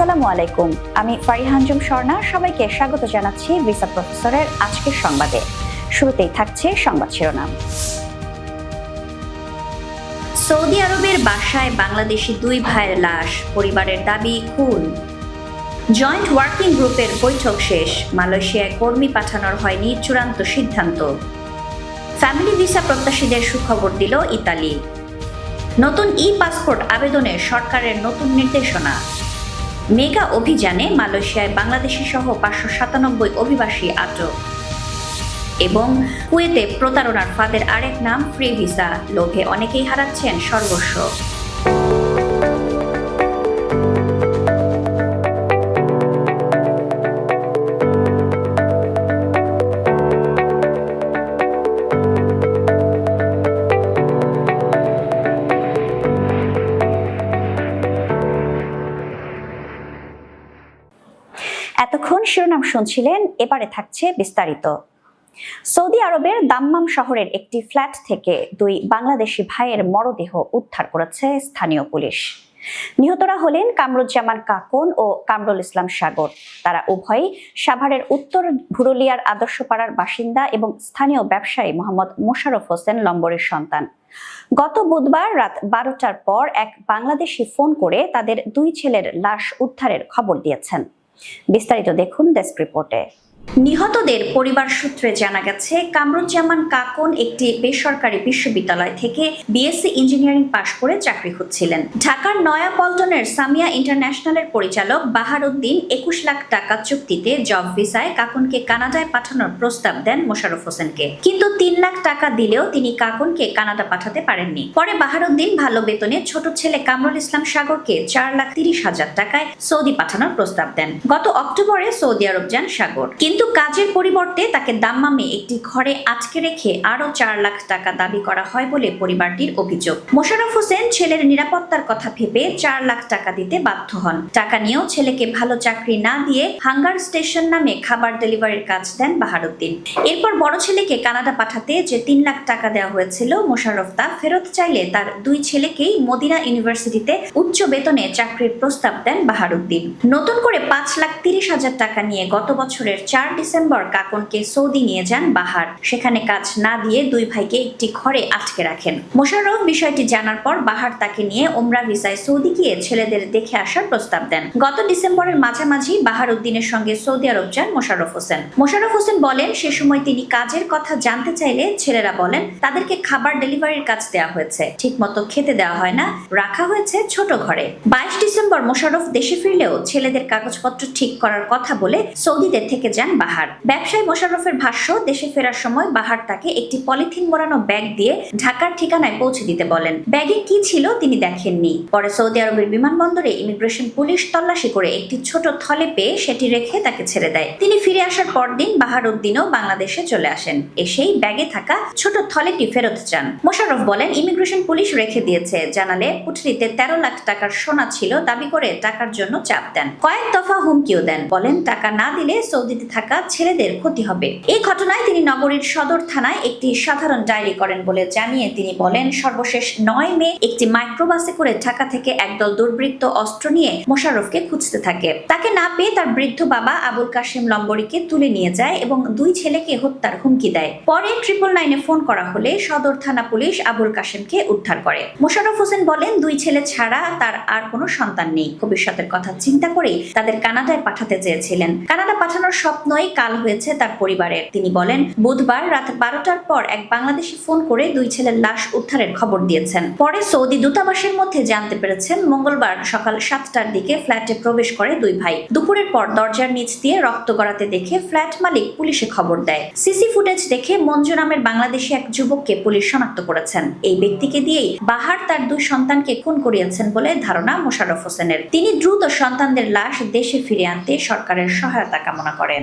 আসসালামু আলাইকুম। আমি ফারিহানজুম স্বর্ণা সবাইকে স্বাগত জানাচ্ছি ভিসা প্রফেসরের আজকের সংবাদে। শুরুতেই থাকছে সংবাদ শিরোনাম। সৌদি আরবের বাসায় বাংলাদেশি দুই ভাইয়ের লাশ, পরিবারের দাবি খুন। জয়েন্ট ওয়ার্কিং গ্রুপের বৈঠক শেষ, মালয়েশিয়ায় কর্মী পাঠানোর হয়নি চূড়ান্ত সিদ্ধান্ত। ফ্যামিলি ভিসা প্রত্যাশীদের সুখবর দিল ইতালি। নতুন ই পাসপোর্ট আবেদনে সরকারের নতুন নির্দেশনা। মেগা অভিযানে মালয়েশিয়ায় বাংলাদেশি সহ পাঁচশো সাতানব্বই অভিবাসী আটক। এবং কুয়েতে প্রতারণার ফাঁদের আরেক নাম ফ্রি ভিসা। লোভে অনেকেই হারাচ্ছেন সর্বস্ব। শিরোনাম শুনছিলেন, এবারে থাকছে বিস্তারিত। সৌদি আরবের দাম্মাম শহরের একটি ফ্ল্যাট থেকে দুই বাংলাদেশি ভাইয়ের মরদেহ উদ্ধার করেছে স্থানীয় পুলিশ। নিহতরা হলেন কামরুজ্জামান কাকন ও কামরুল ইসলাম সাগর। তারা উভয়ই সাভারের উত্তর ভুরুলিয়ার আদর্শপাড়ার বাসিন্দা এবং স্থানীয় ব্যবসায়ী মোহাম্মদ মোশাররফ হোসেন লম্বরের সন্তান। গত বুধবার রাত বারোটার পর এক বাংলাদেশি ফোন করে তাদের দুই ছেলের লাশ উদ্ধারের খবর দিয়েছেন। বিস্তারিত দেখুন ডেস্ক রিপোর্টে নিহতদের পরিবার সূত্রে জানা গেছে, কামরুজ্জামান কাকন একটি বেসরকারি বিশ্ববিদ্যালয় থেকে বিএসসি ইঞ্জিনিয়ারিং পাশ করে চাকরি খুঁজছিলেন। ঢাকার নয়া পল্টনের সামিয়া ইন্টারন্যাশনালের পরিচালক বাহার উদ্দিন একুশ লাখ টাকা চুক্তিতে জব ভিসায় কাকনকে কানাডায় পাঠানোর প্রস্তাব দেন মোশারফ হোসেনকে। কিন্তু তিন লাখ টাকা দিলেও তিনি কাকনকে কানাডা পাঠাতে পারেননি। পরে বাহারুদ্দিন ভালো বেতনে ছোট ছেলে কামরুল ইসলাম সাগরকে চার লাখ তিরিশ হাজার টাকায় সৌদি পাঠানোর প্রস্তাব দেন। গত অক্টোবরে সৌদি আরব যান সাগর। কিন্তু কাজের পরিবর্তে তাকে দাম্মামে একটি ঘরে আটকে রেখে আরও চার লাখ টাকা দাবি করা হয় বলে পরিবারটির অভিযোগ। মোশাররফ হোসেন ছেলের নিরাপত্তার কথা ভেবে চার লাখ টাকা দিতে বাধ্য হন। টাকা নিয়েও ছেলেকে ভালো চাকরি না দিয়ে হাঙ্গার স্টেশন নামে খাবার ডেলিভারির কাজ দেন বাহারুদ্দিন। এরপর বড় ছেলেকে কানাডা পাঠাতে যে তিন লাখ টাকা দেওয়া হয়েছিল, মোশাররফ তা ফেরত চাইলে তার দুই ছেলেকেই মদিনা ইউনিভার্সিটিতে উচ্চ বেতনে চাকরির প্রস্তাব দেন বাহারুদ্দিন। নতুন করে পাঁচ লাখ তিরিশ হাজার টাকা নিয়ে গত বছরের চার ডিসেম্বর কাকনকে সৌদি নিয়ে যান বাহার। সেখানে কাজ না দিয়ে দুই ভাইকে একটি ঘরে আটকে রাখেন। মোশাররফ বিষয়টি জানার পর বাহার তাকে নিয়ে ওমরা ভিসায় সৌদি গিয়ে ছেলেদের দেখে আসার প্রস্তাব দেন। গত ডিসেম্বরের মাঝামাঝি বাহার উদ্দিনের সঙ্গে সৌদি আরব যান মোশাররফ হোসেন। মোশাররফ হোসেন বলেন, সে সময় তিনি কাজের কথা জানতে চাইলে ছেলেরা বলেন, তাদেরকে খাবার ডেলিভারির কাজ দেওয়া হয়েছে। ঠিক মতো খেতে দেওয়া হয় না, রাখা হয়েছে ছোট ঘরে। বাইশ ডিসেম্বর মোশাররফ দেশে ফিরলেও ছেলেদের কাগজপত্র ঠিক করার কথা বলে সৌদিতে থেকে যান বাহার। ব্যবসায়ী মোশাররফের ভাষ্য, দেশে ফেরার সময় বাহার তাকে একটি পলিথিন মোড়ানো ব্যাগ দিয়ে ঢাকার ঠিকানায় পৌঁছে দিতে বলেন। ব্যাগে কি ছিল তিনি দেখেননি। পরে সৌদি আরবের বিমানবন্দরে ইমিগ্রেশন পুলিশ তল্লাশি করে একটি ছোট থলে পেয়ে সেটি রেখে তাকে ছেড়ে দেয়। তিনি ফিরে আসার পরদিন বাহার উদ্দিনও বাংলাদেশে চলে আসেন। এসেই ব্যাগে থাকা ছোট থলেটি ফেরত চান। মোশাররফ বলেন, ইমিগ্রেশন পুলিশ রেখে দিয়েছে। জানালে পুটলিতে তেরো লাখ টাকার সোনা ছিল, দাবি করে টাকার জন্য চাপ দেন। কয়েক দফা হুমকিও দেন। বলেন, টাকা না দিলে সৌদিতে থাকা ছেলেদের ক্ষতি হবে। এই ঘটনায় তিনি নগরীর সদর থানায় একটি সাধারণ ডায়েরি করেন বলে জানিয়ে তিনি বলেন, সর্বশেষ নয় মে একটি মাইক্রোবাসে করে ঢাকা থেকে একদল দুর্বৃত্ত অস্ত্র নিয়ে মোশাররফকে খুঁজতে থাকে। তাকে না পেয়ে তার বৃদ্ধ বাবা আবুল কাশেম লম্বরিকে তুলে নিয়ে যায় এবং দুই ছেলেকে হত্যার হুমকি দেয়। পরে ট্রিপল নাইনে ফোন করা হলে সদর থানা পুলিশ আবুল কাশেমকে উদ্ধার করে। মোশাররফ হোসেন বলেন, দুই ছেলে ছাড়া তার আর কোনো সন্তান নেই। ভবিষ্যতের কথা চিন্তা করেই তাদের কানাডায় পাঠাতে চেয়েছিলেন। কানাডা পাঠানোর স্বপ্নই কাল হয়েছে তার পরিবারের। তিনি বলেন, বুধবার রাত বারোটার পর এক বাংলাদেশি ফোন করে দুই ছেলের লাশ উদ্ধারের খবর দিয়েছেন। পরে সৌদি দূতাবাসের মধ্যে জানতে পেরেছেন, মঙ্গলবার সকাল সাতটার দিকে ফ্ল্যাটে প্রবেশ করে দুই ভাই। দুপুরের পর দরজার নিচ দিয়ে রক্ত গড়াতে দেখে ফ্ল্যাট মালিক পুলিশে খবর দেয়। সিসি ফুটেজ দেখে মঞ্জু নামের বাংলাদেশি এক যুবককে পুলিশ শনাক্ত করেছেন। এই ব্যক্তিকে দিয়েই বাহার তার দুই সন্তানকে খুন করিয়েছেন বলে ধারণা মোশাররফ হোসেনের। তিনি দ্রুত সন্তানদের লাশ দেশে ফিরে আনতে সরকারের সহায়তা কামনা করেন।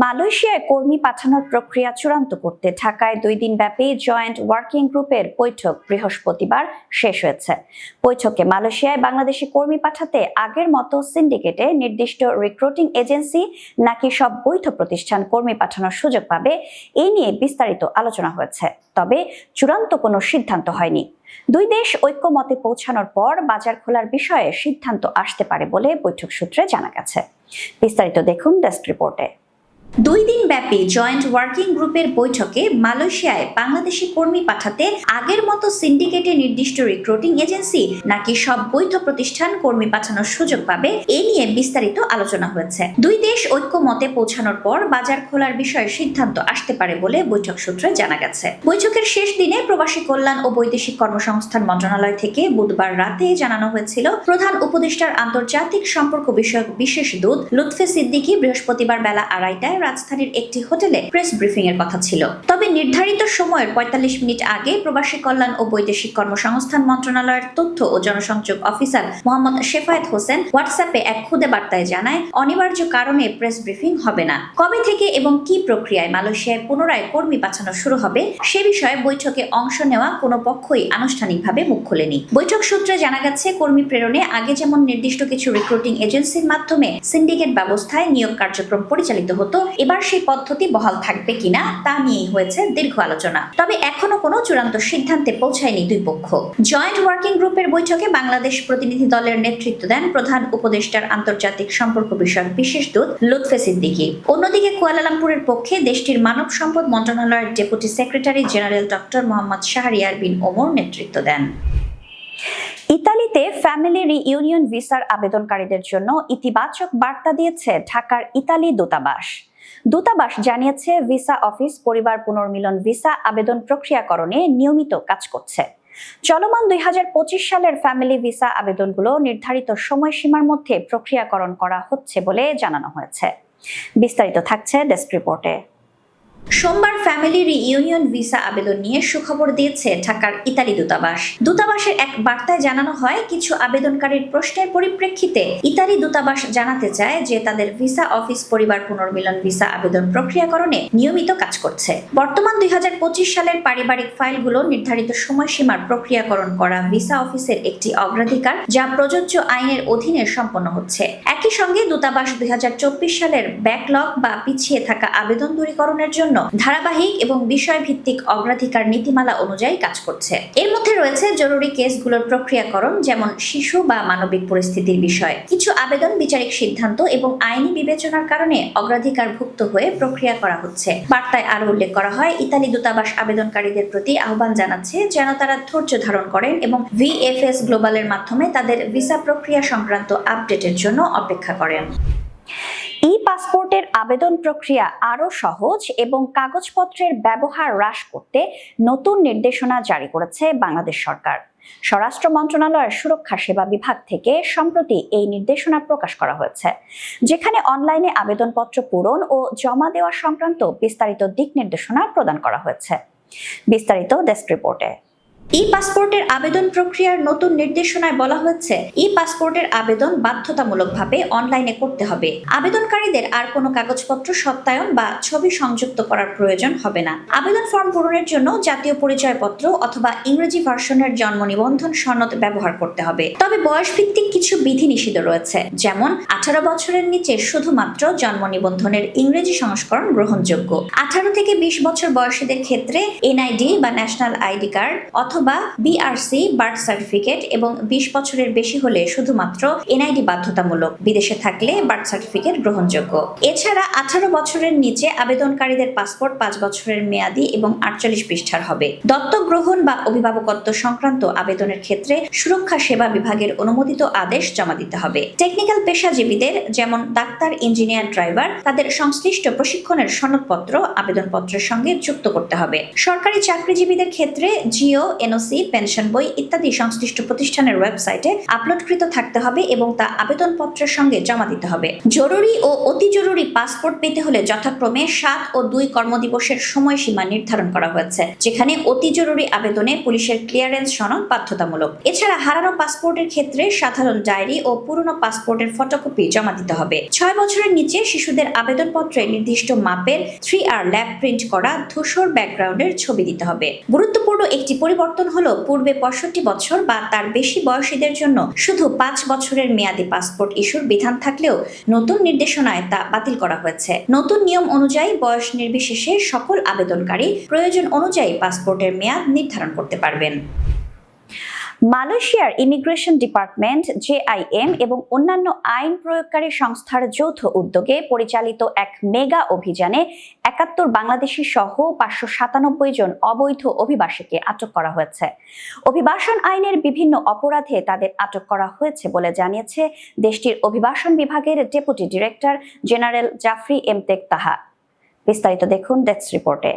মালয়েশিয়ায় কর্মী পাঠানোর প্রক্রিয়া চূড়ান্ত করতে ঢাকায় দুই দিন ব্যাপী জয়েন্ট ওয়ার্কিং গ্রুপের বৈঠক বৃহস্পতিবার শেষ হয়েছে। বৈঠকে মালয়েশিয়ায় বাংলাদেশি কর্মী পাঠাতে আগের মতো সিন্ডিকেটে নির্দিষ্ট রিক্রুটিং এজেন্সি নাকি সব বৈধ প্রতিষ্ঠান কর্মী পাঠানোর সুযোগ পাবে এই নিয়ে বিস্তারিত আলোচনা হয়েছে। তবে চূড়ান্ত কোনো সিদ্ধান্ত হয়নি। দুই দেশ ঐক্যমতে পৌঁছানোর পর বাজার খোলার বিষয়ে সিদ্ধান্ত আসতে পারে বলে বৈঠক সূত্রে জানা গেছে। বিস্তারিত দেখুন ডেস্ক রিপোর্টে। দুই দিন ব্যাপী জয়েন্ট ওয়ার্কিং গ্রুপের বৈঠকে মালয়েশিয়ায় বাংলাদেশি কর্মী পাঠাতে আগের মতো সিন্ডিকেটে নির্দিষ্ট রিক্রুটিং এজেন্সি নাকি সব বৈধ প্রতিষ্ঠান কর্মী পাঠানোর সুযোগ পাবে, এ নিয়ে বিস্তারিত আলোচনা হয়েছে। দুই দেশ ঐক্যমতে পৌঁছানোর পর বাজার খোলার বিষয়ে সিদ্ধান্ত আসতে পারে বলে বৈঠক সূত্রে জানা গেছে। বৈঠকের শেষ দিনে প্রবাসী কল্যাণ ও বৈদেশিক কর্মসংস্থান মন্ত্রণালয় থেকে বুধবার রাতে জানানো হয়েছিল, প্রধান উপদেষ্টার আন্তর্জাতিক সম্পর্ক বিষয়ক বিশেষ দূত লুৎফে সিদ্দিকী বৃহস্পতিবার বেলা আড়াইটায় রাজধানীর একটি হোটেলে প্রেস ব্রিফিং এর কথা ছিল। তবে নির্ধারিত সময়ের পঁয়তাল্লিশ মিনিট আগে প্রবাসী কল্যাণ ও বৈদেশিক কর্মসংস্থান মন্ত্রণালয়ের তথ্য ও জনসংযোগ অফিসার মোহাম্মদ শেফায়েত হোসেন হোয়াটসঅ্যাপে এক খুদে বার্তায় জানায়, অনিবার্য কারণে প্রেস ব্রিফিং হবে না। কবে থেকে এবং কি প্রক্রিয়ায় মালয়েশিয়ায় পুনরায় কর্মী পাঠানো শুরু হবে, সে বিষয়ে বৈঠকে অংশ নেওয়া কোনো পক্ষই আনুষ্ঠানিকভাবে মুখ খোলেনি। বৈঠক সূত্রে জানা গেছে, কর্মী প্রেরণে আগে যেমন নির্দিষ্ট কিছু রিক্রুটিং এজেন্সির মাধ্যমে সিন্ডিকেট ব্যবস্থায় নিয়োগ কার্যক্রম পরিচালিত হতো এবার সেই পদ্ধতি বহাল থাকবে কিনা তা নিয়েই হয়েছে দীর্ঘ আলোচনা। তবে এখনও কোনো চূড়ান্ত সিদ্ধান্তে পৌঁছায়নি দুই পক্ষ। জয়েন্ট ওয়ার্কিং গ্রুপের বৈঠকে বাংলাদেশ প্রতিনিধি দলের নেতৃত্ব দেন প্রধান উপদেষ্টার আন্তর্জাতিক সম্পর্ক বিষয়ক বিশেষ দূত লুৎফে সিদ্দিকী। অন্যদিকে কুয়ালালামপুরের পক্ষে দেশটির মানব সম্পদ মন্ত্রণালয়ের deputy secretary general doctor Mohammad Shahriar bin Omar নেতৃত্ব দেন। ইতালিতে ফ্যামিলি রিইউনিয়ন ভিসার আবেদনকারীদের জন্য ইতিবাচক বার্তা দিয়েছে ঢাকার ইতালি দূতাবাস। দূতাবাস জানিয়েছে, ভিসা অফিস, পরিবার পুনর্মিলন ভিসা, আবেদন প্রক্রিয়াকরণে নিয়মিত কাজ করছে। চলমান দুই হাজার পঁচিশ সালের ফ্যামিলি ভিসা আবেদনগুলো নির্ধারিত সময়সীমার মধ্যে প্রক্রিয়াকরণ করা হচ্ছে বলে জানানো হয়েছে। বিস্তারিত থাকছে ডেস্ক রিপোর্টে। সোমবার ফ্যামিলি রিইউনিয়ন ভিসা আবেদন নিয়ে সুখবর দিয়েছে ঢাকার ইতালি দূতাবাস। দূতাবাসের এক বার্তায় জানানো হয়, কিছু আবেদনকারীর প্রশ্নের পরিপ্রেক্ষিতে ইতালি দূতাবাস জানাতে চায় যে তাদের ভিসা অফিস পরিবার পুনর্মিলন ভিসা আবেদন প্রক্রিয়াকরণে নিয়মিত কাজ করছে। বর্তমান দুই হাজার পঁচিশ সালের পারিবারিক ফাইলগুলো নির্ধারিত সময়সীমার প্রক্রিয়াকরণ করা ভিসা অফিসের একটি অগ্রাধিকার, যা প্রযোজ্য আইনের অধীনে সম্পন্ন হচ্ছে। একই সঙ্গে দূতাবাস দুই হাজার চব্বিশ সালের ব্যাকলগ বা পিছিয়ে থাকা আবেদন দূরীকরণের জন্য ধারাবাহিক এবং বিষয়ভিত্তিক অগ্রাধিকার নীতিমালা অনুযায়ী কাজ করছে। এর মধ্যে রয়েছে জরুরি কেসগুলোর প্রক্রিয়াকরণ, যেমন শিশু বা মানবিক পরিস্থিতির বিষয়, কিছু আবেদন বিচারিক সিদ্ধান্ত এবং আইনি বিবেচনার কারণে অগ্রাধিকারভুক্ত হয়ে প্রক্রিয়া করা হচ্ছে। বার্তায় আরও উল্লেখ করা হয়, ইতালি দূতাবাস আবেদনকারীদের প্রতি আহ্বান জানাচ্ছে যেন তারা ধৈর্য ধারণ করেন এবং ভিএফএস গ্লোবালের মাধ্যমে তাদের ভিসা প্রক্রিয়া সংক্রান্ত আপডেটের জন্য অপেক্ষা করেন। ই পাসপোর্টের আবেদন প্রক্রিয়া আরও সহজ এবং কাগজপত্রের ব্যবহার হ্রাস করতে নতুন নির্দেশনা জারি করেছে বাংলাদেশ সরকার। স্বরাষ্ট্র মন্ত্রণালয়ের সুরক্ষা সেবা বিভাগ থেকে সম্প্রতি এই নির্দেশনা প্রকাশ করা হয়েছে, যেখানে অনলাইনে আবেদনপত্র পূরণ ও জমা দেওয়া সংক্রান্ত বিস্তারিত দিক নির্দেশনা প্রদান করা হয়েছে। বিস্তারিত ডেস্ক রিপোর্টে। ই পাসপোর্টের আবেদন প্রক্রিয়ার নতুন নির্দেশনায় বলা হয়েছে ই পাসপোর্টের আবেদন বাধ্যতামূলকভাবে অনলাইনে করতে হবে। আবেদনকারীদের আর কোনো কাগজপত্র, সত্যায়ন বা ছবি সংযুক্ত করার প্রয়োজন হবে না। আবেদন ফর্ম পূরণের জন্য জাতীয় পরিচয়পত্র অথবা ইংরেজি ভার্সনের জন্ম নিবন্ধন সনদ ব্যবহার করতে হবে। তবে বয়সভিত্তিক কিছু বিধিনিষেধ রয়েছে, যেমন আঠারো বছরের নিচে শুধুমাত্র জন্ম নিবন্ধনের ইংরেজি সংস্করণ গ্রহণযোগ্য। আঠারো থেকে বিশ বছর বয়সীদের ক্ষেত্রে এনআইডি বা ন্যাশনাল আইডি কার্ড অথবা বিআরসি বার্থ সার্টিফিকেট এবং বিশ বছরের বেশি হলে শুধুমাত্র এনআইডি বাধ্যতামূলক বিদেশে থাকলে বার্থ সার্টিফিকেট গ্রহণযোগ্য। এছাড়া আঠারো বছরের নিচে আবেদনকারীদের পাসপোর্ট পাঁচ বছরের মেয়াদি এবং আটচল্লিশ পৃষ্ঠার হবে। দত্তক গ্রহণ বা অভিভাবকত্ব সংক্রান্ত আবেদনের ক্ষেত্রে সুরক্ষা সেবা বিভাগের অনুমোদিত আদেশ জমা দিতে হবে। টেকনিক্যাল পেশাজীবীদের যেমন ডাক্তার, ইঞ্জিনিয়ার, ড্রাইভার, তাদের সংশ্লিষ্ট প্রশিক্ষণের সনদপত্র, আবেদনপত্রের সঙ্গে যুক্ত করতে হবে। সরকারি চাকরিজীবীদের ক্ষেত্রে জিও এনওসি, পেনশন বই ইত্যাদি সংশ্লিষ্ট প্রতিষ্ঠানের ওয়েবসাইটে আপলোডকৃত থাকতে হবে এবং তা আবেদনপত্রের সঙ্গে জমা দিতে হবে। জরুরি ও অতি জরুরি পাসপোর্ট পেতে হলে যথাক্রমে সাত ও দুই কর্মদিবসের সময়সীমা নির্ধারণ করা হয়েছে, যেখানে অতি জরুরি আবেদনে পুলিশের ক্লিয়ারেন্স সনদ বাধ্যতামূলক। এছাড়া হারানো পাসপোর্টের ক্ষেত্রে সাধারণ ডায়েরি ও পুরনো পাসপোর্টের ফটোকপি জমা দিতে হবে। ছয় বছরের নিচে শিশুদের আবেদনপত্রে নির্দিষ্ট মাপের থ্রি আর ল্যাব প্রিন্ট করা ধূসর ব্যাকগ্রাউন্ডের ছবি দিতে হবে। গুরুত্বপূর্ণ একটি পরিবর্তন হলো পূর্বে পঁয়ষট্টি বছর বা তার বেশি বয়সীদের জন্য শুধু পাঁচ বছরের মেয়াদী পাসপোর্ট ইস্যুর বিধান থাকলেও নতুন নির্দেশনায় তা বাতিল করা হয়েছে। নতুন নিয়ম অনুযায়ী বয়স নির্বিশেষে সকল আবেদনকারী প্রয়োজন অনুযায়ী পাসপোর্টের মেয়াদ নির্ধারণ করতে পারবেন। মালয়েশিয়ার ইমিগ্রেশন ডিপার্টমেন্ট, জেআইএম এবং অন্যান্য আইন প্রয়োগকারী সংস্থার যৌথ উদ্যোগে পরিচালিত এক মেগা অভিযানে একাত্তর বাংলাদেশি সহ পাঁচশো সাতানব্বই জন অবৈধ অভিবাসীকে আটক করা হয়েছে। অভিবাসন আইনের বিভিন্ন অপরাধে তাদের আটক করা হয়েছে বলে জানিয়েছে দেশটির অভিবাসন বিভাগের deputy director general Jafri Embok Taha. বিস্তারিত দেখুন ডেস্ক রিপোর্টে।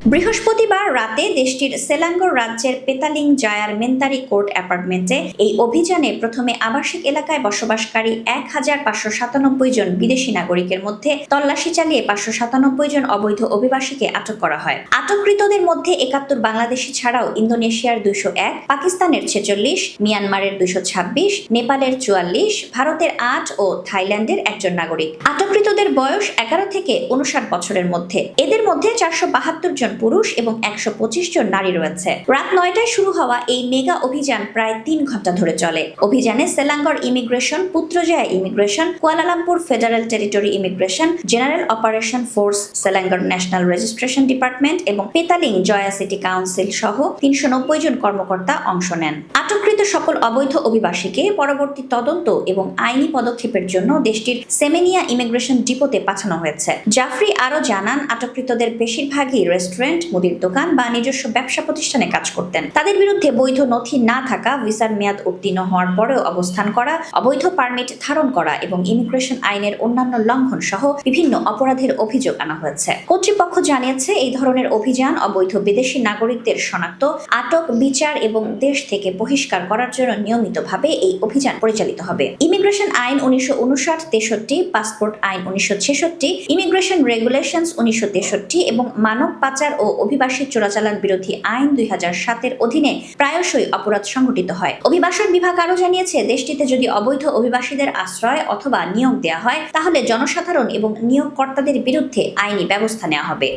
বৃহস্পতিবার রাতে দেশটির সেলাঙ্গর রাজ্যের পেতালিং জায়ার মেন্তারি কোর্ট অ্যাপার্টমেন্টে এই অভিযানে প্রথমে আবাসিক এলাকায় বসবাসকারী এক হাজার পাঁচশো সাতানব্বই জন বিদেশি নাগরিকের মধ্যে তল্লাশি চালিয়ে পাঁচশো সাতানব্বই জন অবৈধ অভিবাসীকে আটক করা হয়। আটককৃতদের মধ্যে একাত্তর বাংলাদেশি ছাড়াও ইন্দোনেশিয়ার দুশো এক, পাকিস্তানের ছেচল্লিশ, মিয়ানমারের দুশো ছাব্বিশ, নেপালের চুয়াল্লিশ, ভারতের আট ও থাইল্যান্ডের একজন নাগরিক। আটককৃতদের বয়স এগারো থেকে উনষাট বছরের মধ্যে। এদের মধ্যে চারশো বাহাত্তর জন পুরুষ এবং একশো পঁচিশ জন নারী রয়েছে। রাত নয়টায় শুরু হওয়া এই মেগা অভিযান প্রায় তিন ঘণ্টা ধরে চলে। অভিযানে Selangor immigration, Putrajaya immigration, Kuala Lumpur federal territory immigration, general operation force, Selangor national registration department এবং পেতালিং জয়া সিটি কাউন্সিল সহ তিনশো নব্বই জন কর্মকর্তা অংশ নেন। আটককৃত সকল অবৈধ অভিবাসীকে পরবর্তী তদন্ত এবং আইনি পদক্ষেপের জন্য দেশটির সেমেনিয়া ইমিগ্রেশন ডিপোতে পাঠানো হয়েছে। জাফরি আরও জানান, আটককৃতদের বেশিরভাগই রেস্টুরেন্ট মুদির দোকান বা নিজস্ব ব্যবসা প্রতিষ্ঠানে কাজ করতেন। তাদের বিরুদ্ধে বৈধ নথি না থাকা, ভিসার মেয়াদ উত্তীর্ণ হওয়ার পরেও অবস্থান করা, অবৈধ পারমিট ধারণ করা এবং ইমিগ্রেশন আইনের অন্যান্য লঙ্ঘন সহ বিভিন্ন অপরাধের অভিযোগ আনা হয়েছে। কর্তৃপক্ষ জানিয়েছে, এই ধরনের অভিযান অবৈধ বিদেশি নাগরিকদের শনাক্ত, আটক, বিচার এবং দেশ থেকে বহিষ্কার করার জন্য নিয়মিতভাবে এই অভিযান পরিচালিত হবে। ইমিগ্রেশন আইন উনিশশো উনষাট তেষট্টি, পাসপোর্ট আইন উনিশশো ছেষট্টি, ইমিগ্রেশন রেগুলেশনস উনিশশো তেষট্টি এবং মানব পাচার ও অভিবাসী চোরাচালান বিরোধী আইন দুই হাজার সাতের অধীনে প্রায়শই অপরাধ সংঘটিত হয়। অভিবাসন বিভাগ আরও জানিয়েছে, দেশটিতে যদি অবৈধ অভিবাসীদের আশ্রয় অথবা নিয়োগ দেওয়া হয়, তাহলে জনসাধারণ এবং নিয়োগকর্তাদের বিরুদ্ধে আইনি ব্যবস্থা নেওয়া হবে।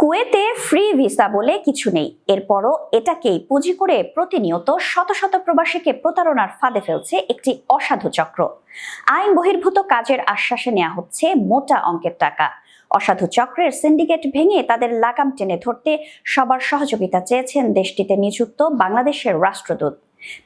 কুয়েতে ফ্রি ভিসা বলে কিছু নেই। এরপরও এটাকেই পুঁজি করে প্রতিনিয়ত শত শত প্রবাসীকে প্রতারণার ফাঁদে ফেলছে একটি অসাধু চক্র। আইন বহির্ভূত কাজের আশ্বাসে নেওয়া হচ্ছে মোটা অঙ্কের টাকা। অসাধু চক্রের সিন্ডিকেট ভেঙে তাদের লাগাম টেনে ধরতে সবার সহযোগিতা চেয়েছেন দেশটিতে নিযুক্ত বাংলাদেশের রাষ্ট্রদূত।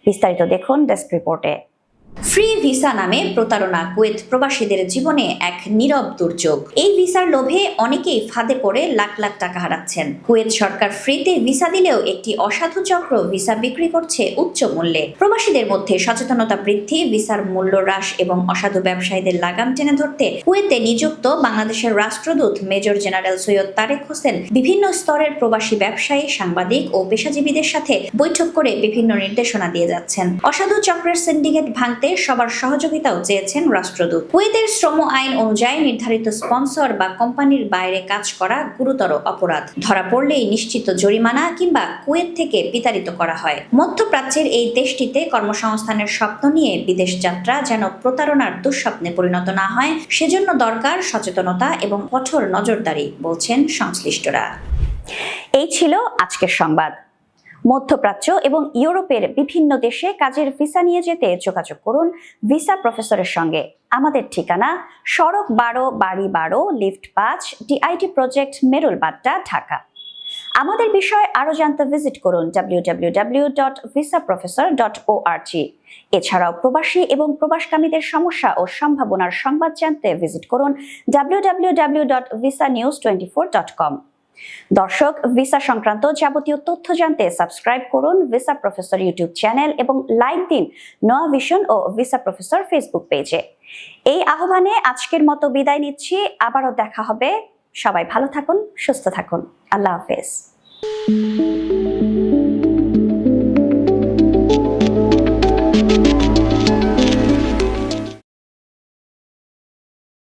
বিস্তারিত দেখুন ডেস্ক রিপোর্টে। ফ্রি ভিসা নামে প্রতারণা কুয়েত প্রবাসীদের জীবনে এক নীরব দুর্যোগ। এই ভিসার লোভে অনেকেই ফাঁদে পড়ে লাখ লাখ টাকা হারাচ্ছেন। কুয়েত সরকার ফ্রিতে ভিসা দিলেও একটি অসাধু চক্র ভিসা বিক্রি করছে উচ্চ মূল্যে। প্রবাসীদের মধ্যে সচেতনতা বৃদ্ধি, ভিসার মূল্য হ্রাস এবং অসাধু ব্যবসায়ীদের লাগাম টেনে ধরতে কুয়েতে নিযুক্ত বাংলাদেশের রাষ্ট্রদূত মেজর জেনারেল সৈয়দ তারেক হোসেন বিভিন্ন স্তরের প্রবাসী ব্যবসায়ী, সাংবাদিক ও পেশাজীবীদের সাথে বৈঠক করে বিভিন্ন নির্দেশনা দিয়ে যাচ্ছেন। অসাধু চক্রের সিন্ডিকেট ভাঙতে সবার সহযোগিতাও চেয়েছেন রাষ্ট্রদূত। কুয়েতের শ্রম আইন অনুযায়ী নির্ধারিত স্পন্সর বা কোম্পানির বাইরে কাজ করা গুরুতর অপরাধ। ধরা পড়লেই নিশ্চিত জরিমানা কিংবা কুয়েত থেকে বিতাড়িত করা হয়। মধ্যপ্রাচ্যের এই দেশটিতে কর্মসংস্থানের স্বপ্ন নিয়ে বিদেশ যাত্রা যেন প্রতারণার দুঃস্বপ্নে পরিণত না হয়, সেজন্য দরকার সচেতনতা এবং কঠোর নজরদারি, বলছেন সংশ্লিষ্টরা। এই ছিল আজকের সংবাদ। মধ্যপ্রাচ্য এবং ইউরোপের বিভিন্ন দেশে কাজের ভিসা নিয়ে যেতে যোগাযোগ করুন। ভিসা প্রফেসরের সঙ্গে। আমাদের ঠিকানা সড়ক বারো, বাড়ি বারো, লিফট পাঁচ, ডিআইটি প্রজেক্ট মেরুল বাড্ডা ঢাকা। আমাদের বিষয়ে আরও জানতে ভিজিট করুন www.visaprofessor.org এছাড়াও প্রবাসী এবং প্রবাসকামীদের সমস্যা ও সম্ভাবনার সংবাদ জানতে ভিজিট করুন www.visanews24.com দর্শক, ভিসা সংক্রান্ত যাবতীয় তথ্য জানতে সাবস্ক্রাইব করুন ভিসা প্রফেসর ইউটিউব চ্যানেল এবং লাইক দিন নোয়া ভিশন ও ভিসা প্রফেসর ফেসবুক পেজে। এই আহ্বানে আজকের মতো বিদায় নিচ্ছি। আবারও দেখা হবে। সবাই ভালো থাকুন, সুস্থ থাকুন। আল্লাহ হাফেজ।